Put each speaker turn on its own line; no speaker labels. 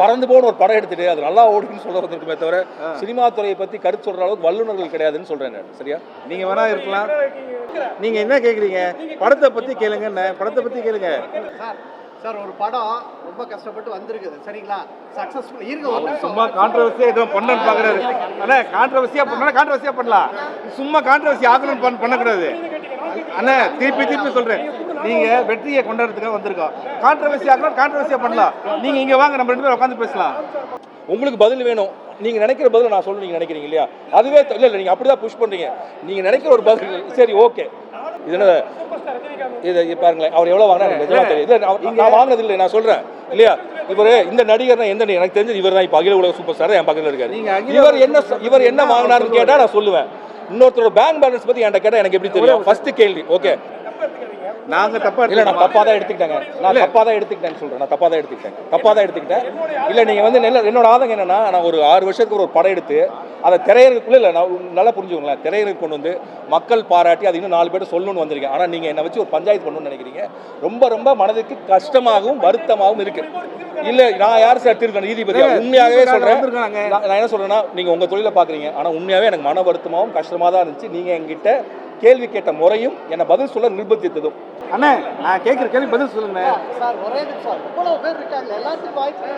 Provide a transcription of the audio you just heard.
பறந்து போன ஒரு படம் எடுத்துட்டு அது நல்லா ஓடுன்னு சொல்ல வந்திருக்குமே தவிர சினிமா துறையை பத்தி கருத்து சொல்ற அளவுக்கு வல்லுநர்கள் கிடையாதுன்னு சொல்றேன் நான். சரியா?
நீங்க வேணா இருக்கலாம். நீங்க என்ன கேக்குறீங்க? படத்தை பத்தி கேளுங்க படத்தை பத்தி கேளுங்க.
சார் ஒரு படம் ரொம்ப கஷ்டப்பட்டு வந்திருக்குது. சரிங்களா? சக்சஸ்ஃபுல் நிமிஷம்.
சும்மா கான்ட்ரவர்சியா ஏதோ பண்ணணும்னு பாக்குறாரு அண்ணா கான்ட்ரவர்சியா பண்ணா கான்ட்ரவர்சியா பண்ணலாம். சும்மா கான்ட்ரவர்சி ஆகணும்னு பண்ண- பண்ணக்கூடாது. அண்ணா திருப்பி திருப்பி சொல்றேன். நீங்க வெற்றியை கொண்டாடுறதுக்காக வந்திருக்கோம். கான்ட்ரவர்சி ஆகணும் கான்ட்ரவர்சியா பண்ணலாம். நீங்க இங்க வாங்க நம்ம ரெண்டு பேரும் உட்காந்து பேசலாம்.
உங்களுக்கு பதில் வேணும். நீங்க நினைக்கிற பதில் நான் சொல்ல நீங்க நினைக்கிறீங்க இல்லையா? அதுவே இல்ல இல்ல நீங்க அப்படிதான் புஷ் பண்றீங்க. நீங்க நினைக்கிற ஒரு பதில் சரி ஓகே இது என்ன இது பாருங்களேன். அவர் எவ்வளவு வாங்கினா எனக்கு தெரியும்? இல்ல நான் வாங்கினது இல்லை நான் சொல்றேன். இல்லையா? இவர் இந்த நடிகர் எந்த எனக்கு தெரிஞ்சது இவர் தான் இப்போ அகில உலக சூப்பர் ஸ்டார் என் பக்கத்தில் இருக்காரு. இவர் என்ன இவர் என்ன வாங்கினாருன்னு கேட்டா நான் சொல்லுவேன். இன்னொருத்தரோட பேங்க் பேலன்ஸ் பத்தி என்கிட்ட கேட்டா எனக்கு எப்படி தெரியும்? ஃபர்ஸ்ட் கேள்வி ஓகே
நாங்க தப்பா
இல்ல நான்? தப்பா தான் எடுத்துக்கிட்டேங்க. நான் தப்பா தான் எடுத்துக்கிட்டேன்னு சொல்றேன். நான் தப்பா தான் எடுத்துக்கிட்டேன். தப்பா தான் எடுத்துக்கிட்டேன். இல்ல நீங்க வந்து நெல்ல என்னோட ஆதங்கம் என்னன்னா நான் ஒரு ஆறு வருஷத்துக்கு ஒரு படம் எடுத்து அதை திரையரங்குக்குள்ள இல்ல நான் நல்லா புரிஞ்சுக்கோங்களேன். திரையரங்கு கொண்டு வந்து மக்கள் பாராட்டி அது இன்னும் நாலு பேர் சொல்லணும்னு வந்திருக்கேன். ஆனா நீங்க என்னை வச்சு ஒரு பஞ்சாயத்து பண்ணணும்னு நினைக்கிறீங்க. ரொம்ப ரொம்ப மனதுக்கு கஷ்டமாகவும் வருத்தமாகவும் இருக்கு. இல்ல நான் யார் சார் திருக்க நீதிபதியா?
இல்ல,
உண்மையாகவே
நீதிபதி
சொல்றேன். நான் நான் என்ன சொல்றேன்னா நீங்க உங்க தொழிலை பாக்குறீங்க. ஆனா உண்மையாவே எனக்கு மன வருத்தமாகவும் கஷ்டமா தான் இருந்துச்சு. நீங்க என்கிட்ட கேள்வி கேட்ட முறையும் என்னை பதில் சொல்ல நிர்பந்தித்ததும்.
அண்ணா நான் கேட்குற கேள்வி பதில் சொல்லுங்க
சார் ஒரே நிமிஷம் இவ்வளவு பேர் இருக்காங்க எல்லாத்துக்கும் வாய்ப்பு